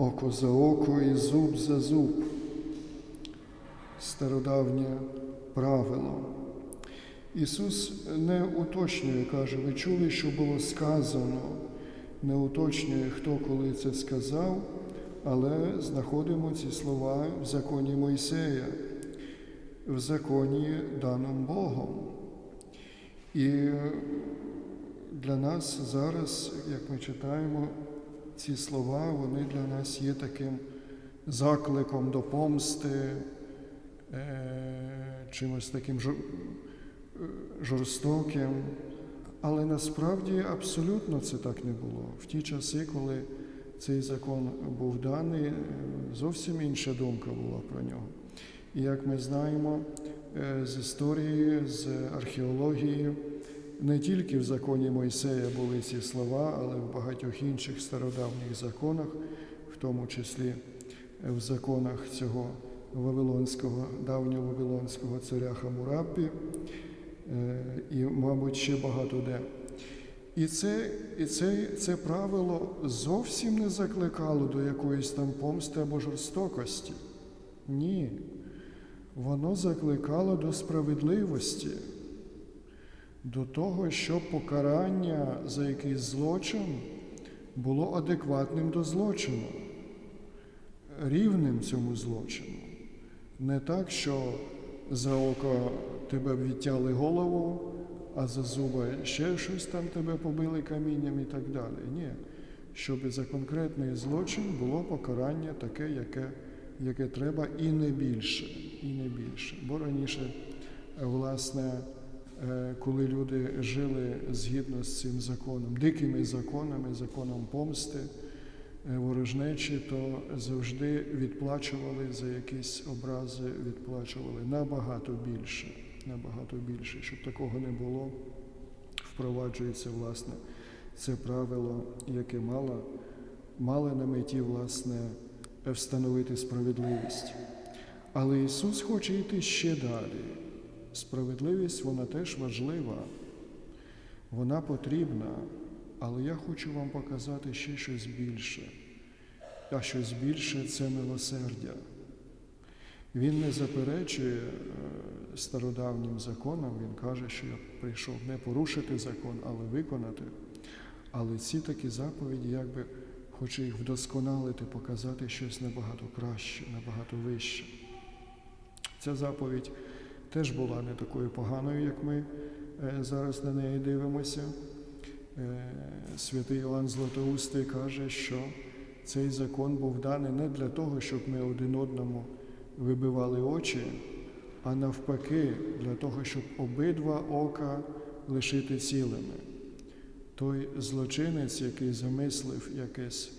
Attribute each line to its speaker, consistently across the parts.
Speaker 1: око за око і зуб за зуб. Стародавнє правило. Ісус не уточнює, каже, ви чули, що було сказано, не уточнює, хто коли це сказав, але знаходимо ці слова в законі Мойсея, в законі даному Богом. І для нас зараз, як ми читаємо ці слова, вони для нас є таким закликом до помсти, е, чимось таким е, жорстоким. Але насправді абсолютно це так не було. В ті часи, коли цей закон був даний, е, зовсім інша думка була про нього. І як ми знаємо з історії, з археології, не тільки в законі Мойсея були ці слова, але в багатьох інших стародавніх законах, в тому числі в законах цього Вавилонського, давнього Вавилонського царя Хамурапі, е, і, мабуть, ще багато де. І це, і це, це правило зовсім не закликало до якоїсь там помсти або жорстокості. Ні. Воно закликало до справедливості, до того, щоб покарання за якийсь злочин було адекватним до злочину, рівним цьому злочину. Не так, що за око тебе відтяли голову, а за зуби ще щось там тебе побили камінням і так далі. Ні. Щоб за конкретний злочин було покарання таке, яке, яке треба, і не більше. І не більше. Бо раніше, власне, коли люди жили згідно з цим законом, дикими законами, законом помсти, е, ворожнечі, то завжди відплачували за якісь образи, відплачували набагато більше, набагато більше. Щоб такого не було, впроваджується власне це правило, яке мало, мало на меті власне встановити справедливість. Але Ісус хоче йти ще далі. Справедливість вона теж важлива, вона потрібна, але я хочу вам показати ще щось більше. А щось більше це милосердя. Він не заперечує е, стародавнім законам, він каже, що я прийшов не порушити закон, але виконати. Але ці такі заповіді, якби хоче їх вдосконалити, показати щось набагато краще, набагато вище. Ця заповідь теж була не такою поганою, як ми е, зараз на неї дивимося. Е, Святий Іван Златоустий каже, що цей закон був даний не для того, щоб ми один одному вибивали очі, а навпаки, для того, щоб обидва ока лишити цілими. Той злочинець, який замислив якесь,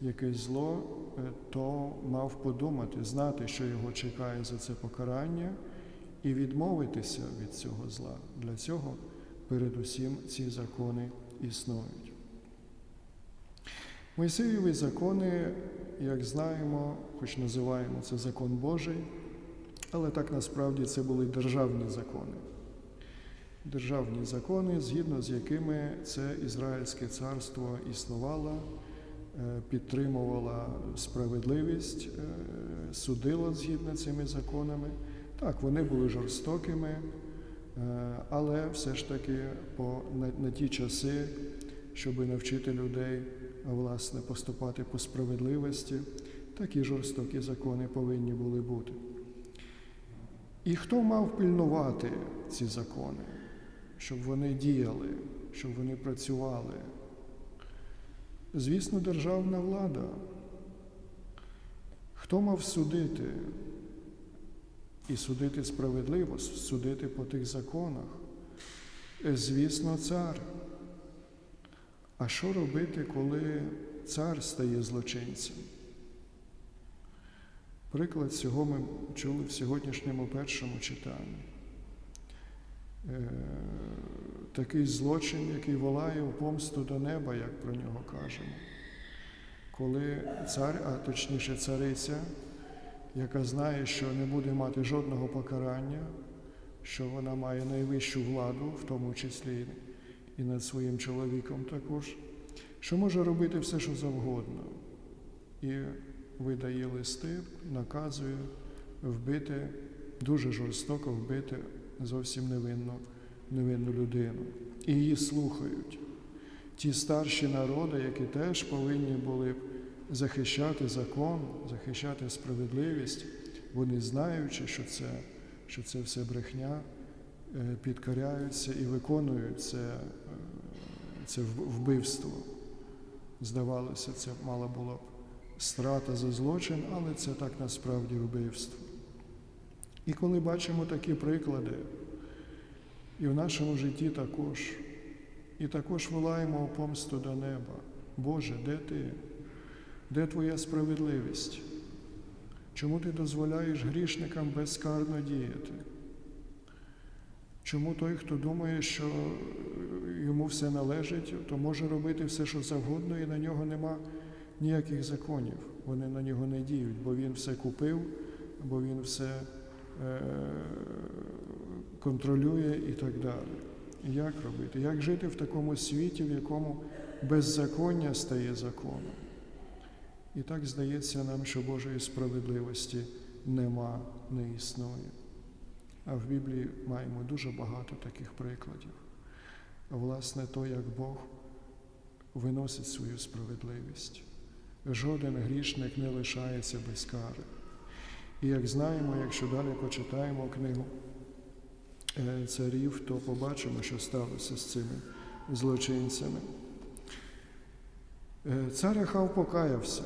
Speaker 1: якесь зло, е, то мав подумати, знати, що його чекає за це покарання, і відмовитися від цього зла. Для цього передусім ці закони існують. Мойсеєві закони, як знаємо, хоч називаємо це закон Божий, але так насправді це були державні закони. Державні закони, згідно з якими це Ізраїльське царство існувало, е, підтримувало справедливість, е, судило згідно цими законами. Так, вони були жорстокими, е, але все ж таки по, на, на ті часи, щоб навчити людей власне поступати по справедливості, такі жорстокі закони повинні були бути. І хто мав пильнувати ці закони, щоб вони діяли, щоб вони працювали? Звісно, державна влада. Хто мав судити? І судити справедливо, судити по тих законах? Е, Звісно, цар. А що робити, коли цар стає злочинцем? Приклад цього ми чули в сьогоднішньому першому читанні. Е, такий злочин, який волає у помсту до неба, як про нього кажемо. Коли цар, а точніше цариця, яка знає, що не буде мати жодного покарання, що вона має найвищу владу, в тому числі і над своїм чоловіком також, що може робити все, що завгодно. і видає листи, наказує вбити, дуже жорстоко вбити зовсім невинну, невинну людину. І її слухають. Ті старші народи, які теж повинні були захищати закон, захищати справедливість, вони знаючи, що це, що це все брехня, е, підкоряються і виконують це, е, це вбивство. Здавалося, це мала була б страта за злочин, але це так насправді вбивство. І коли бачимо такі приклади, і в нашому житті також, і також волаємо помсту до неба. Боже, де ти? Де твоя справедливість? Чому ти дозволяєш грішникам безкарно діяти? Чому той, хто думає, що йому все належить, то може робити все, що завгодно, і на нього нема ніяких законів. Вони на нього не діють, бо він все купив, бо він все е, контролює і так далі. Як робити? Як жити в такому світі, в якому беззаконня стає законом? І так здається нам, що Божої справедливості нема, не існує. А в Біблії маємо дуже багато таких прикладів. Власне, то, як Бог виносить свою справедливість. Жоден грішник не лишається без кари. І як знаємо, якщо далі почитаємо книгу е, царів, то побачимо, що сталося з цими злочинцями. Е, Цар Ахав покаявся.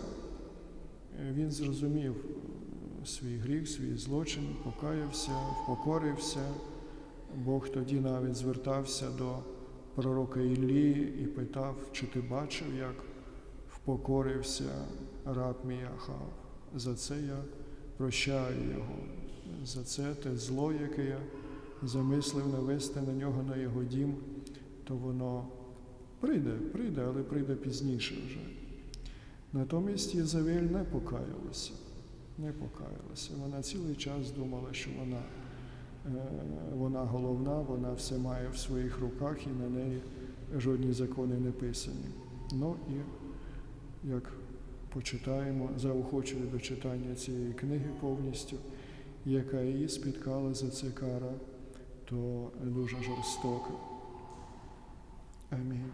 Speaker 1: Він зрозумів е, свій гріх, свій злочин, покаявся, впокорився. Бог тоді навіть звертався до пророка Іллі і питав, чи ти бачив, як впокорився раб мій. За це я прощаю його, за це те зло, яке я замислив навести на нього, на його дім, то воно прийде, прийде, але прийде пізніше вже. Натомість Єзавель не покаялася, не покаялася. Вона цілий час думала, що вона, е, вона головна, вона все має в своїх руках і на неї жодні закони не писані. Ну і як почитаємо, заохочую до читання цієї книги повністю, яка її спіткала за це кара, то дуже жорстока. Амінь.